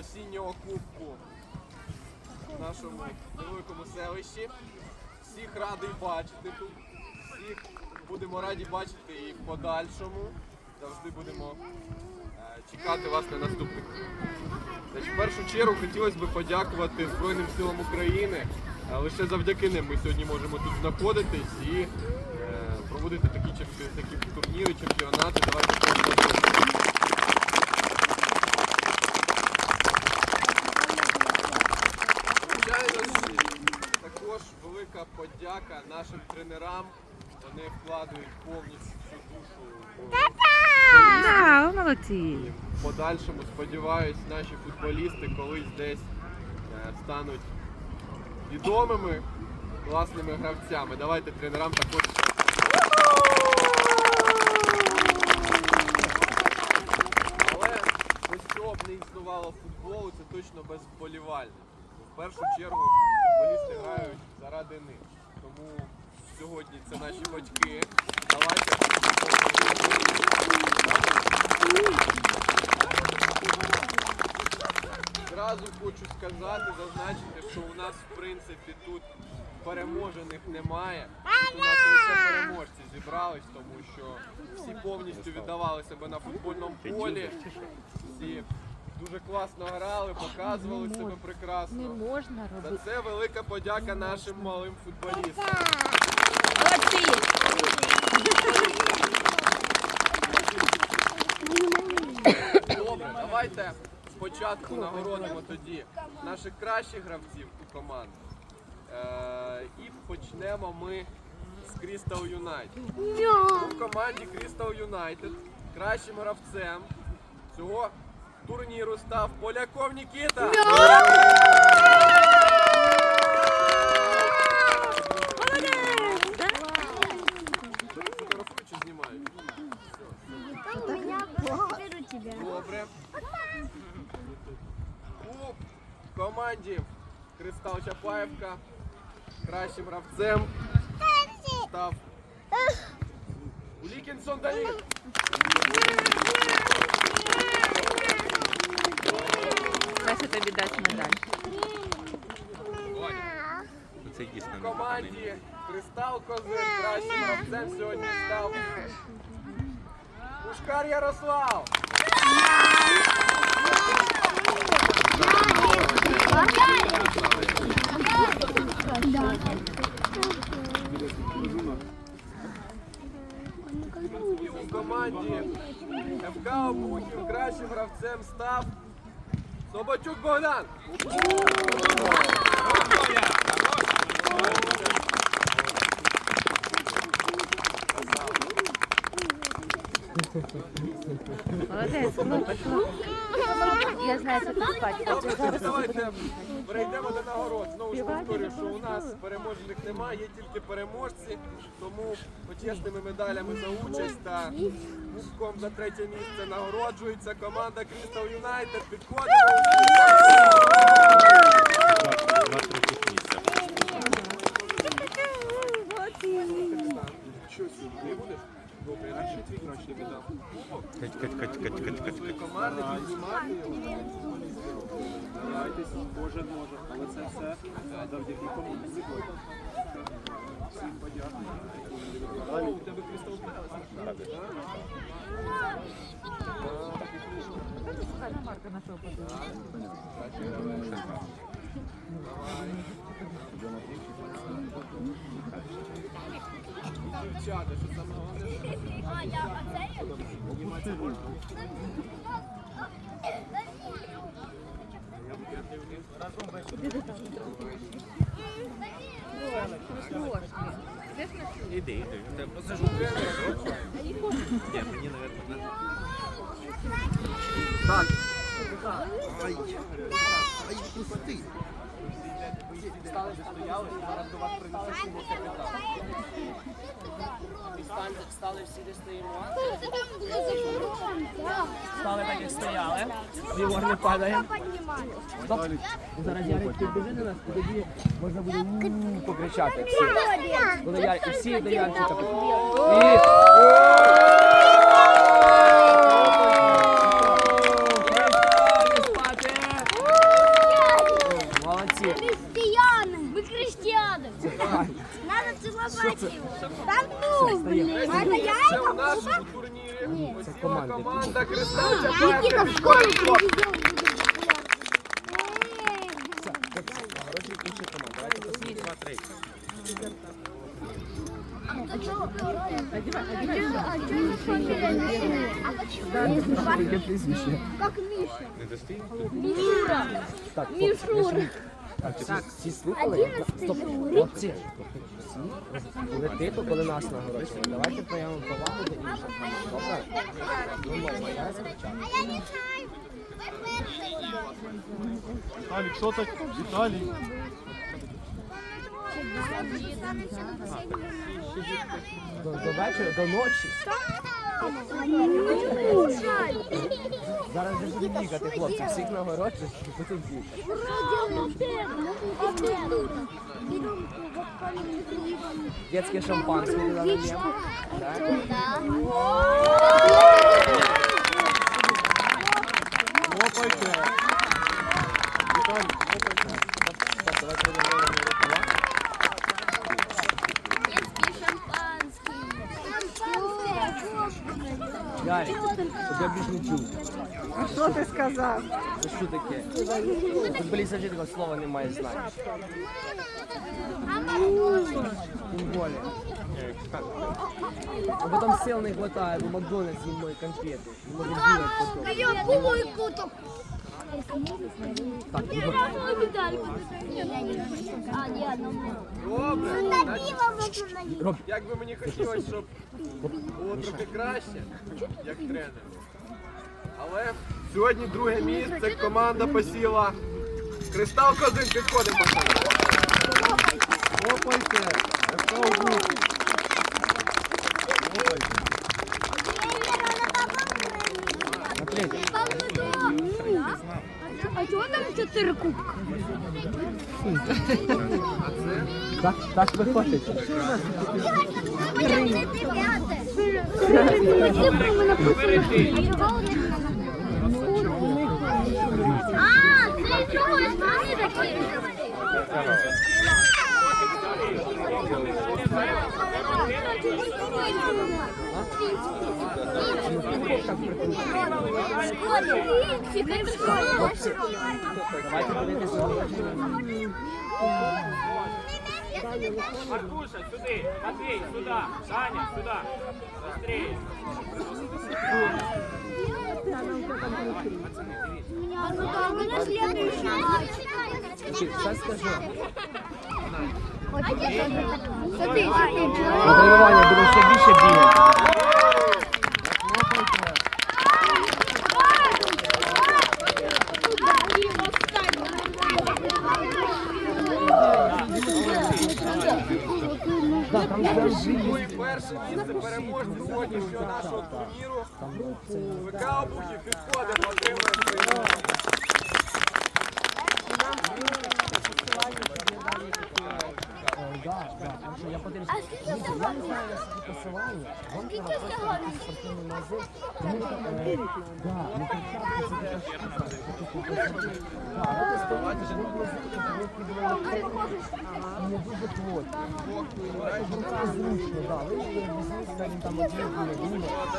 осіннього кубку в нашому невеликому селищі. Всіх радий бачити тут. Всіх будемо раді бачити і в подальшому. Завжди будемо е, чекати вас на наступних. В першу чергу хотілося б подякувати Збройним силам України. Е, Лише завдяки ним ми сьогодні можемо тут знаходитись і е, проводити такі, такі турніри, чемпіонати. Давайте поаплодуємо. Звичайно, ж, також велика подяка нашим тренерам. Вони вкладають повністю всю душу в Да, молодці. і в подальшому, сподіваюсь, наші футболісти колись десь е, стануть відомими, класними гравцями. Давайте тренерам також. Але без цього б не існувало футболу, це точно без вболівальників. В першу чергу футболісти грають заради них. Тому сьогодні це наші батьки. Давайте. Зразу хочу сказати, зазначити, що у нас в принципі тут переможених немає. Тут у нас лише переможці зібрались, тому що всі повністю віддавали себе на футбольному полі. Всі дуже класно грали, показували себе Не прекрасно. можна За це велика подяка нашим малим футболістам. Молодці! Добре, давайте спочатку нагородимо тоді наших кращих гравців у команді. Е, і почнемо ми з Crystal United. У команді Crystal United кращим гравцем цього турніру став Поляков Нікіта. Молодець! Да? Фотографують чи знімають? Беру тебя. Добре. У команді Кристал Чапаєвка кращим гравцем став Улікінсон Давід. Краще тобі дасть медаль. Це дійсно В команді Кристал Козир кращим гравцем сьогодні став Пушкар Ярослав. І команді ФК Обухів кращим гравцем став Собачук Богдан. Молодець, хлопець, хлопець. Я знаю, що ти зараз Давайте перейдемо до нагород. Знову ж повторюю, що у нас переможених немає, є тільки переможці. Тому почесними медалями за участь та кубком за третє місце нагороджується команда Crystal United. Підходимо. Завдяки комусь. Всім подякую. О, у тебе Іди, іди. Я посажу. Ні, мені, навіть, не. Так, Стали, стояли, зараз до вас принесуть капітан. Стали всі, де стоїмо. Стали так, як стояли. Лівор не падає. Зараз Ярик підбіже на нас, і тоді можна буде покричати. Всі. Коли Ярик, і всі до Ярчика. ціла команди. команда Кристал Чапаєвка Никита в підходить школе хлопці. Гроші інші команди. Давайте посидіть. Два, три. Яке прізвище? Как Миша. Так, Мішур. Так, всі, всі слухали? Стоп, хлопці. Були типу, коли нас нагороджували. Давайте проявимо повагу до інших. Добре? А я не знаю. Віталік, що так? Віталій. До, до вечора, до ночі. Зараз будемо бігати, хлопці. Всіх нагороджують, і будемо бігати. Детське шампанське. Так. Хлопайте. Віталік, хлопайте. Стоп, давайте будемо робити рукава. Щоб я більш не чув. А що ти сказав? Це що таке? Футболіст завжди такого слова не має знати. Тим більше. А потім сил не хватает, бо Макдональдс їм мої конфети. Не може бігати потім. Я пулую куток. Ну. Добре. Роб, Як би мені хотілося, щоб було трохи краще, як тренер. Але сьогодні друге місце команда посіла. Кристал Козин підходимо. Хлопайте. Кристал Гук. Хлопайте. смотрите. А чого там чотири кубка? Так, ви хочете. А, це чого я знаю такі? Маркуша, сюди, Матвей, сюда, Саня, сюда. Быстрее. Сейчас скажу. На тренування будемо ще більше бігати. І перше місце переможці сьогоднішнього нашого турніру. ВК Обухів підходимо, отримуємо приз. Да, да, тому що я подивлюся. Дивіться, я не знаю наскільки посилання. Вам треба просто якийсь спортивний магазин. Тому що, е, да, ну перчатки це така штука. це таке посилання. Да, але стоїть, що ви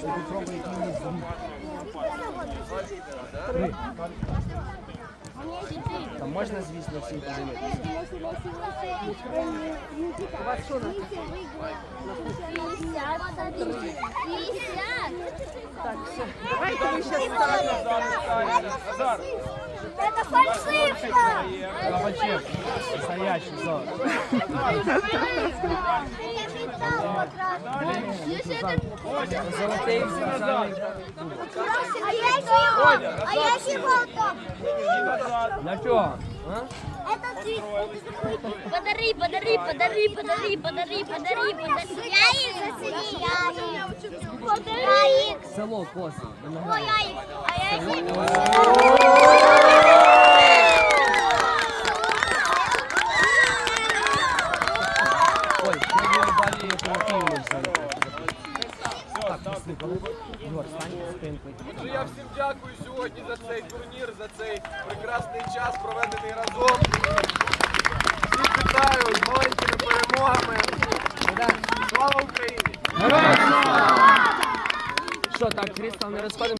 і попробуйте її звідти. Три. Там можна, звісно, всім подивитися. Давайте ви ще станете. Это фальшивка! Кабачек, настоящий зал. А я его, а я его Для чого? Это ты. Подари, подари, подари, подари, подари, подари, подари. Я их засияю. Подари. Село Коси. Ой, я их, а я их. Ну, Отже, я всім дякую сьогодні за цей турнір, за цей прекрасний час, проведений разом. Всі вітаю з маленькими перемогами. Слава Україні! Що так, Крістал, не розходимо?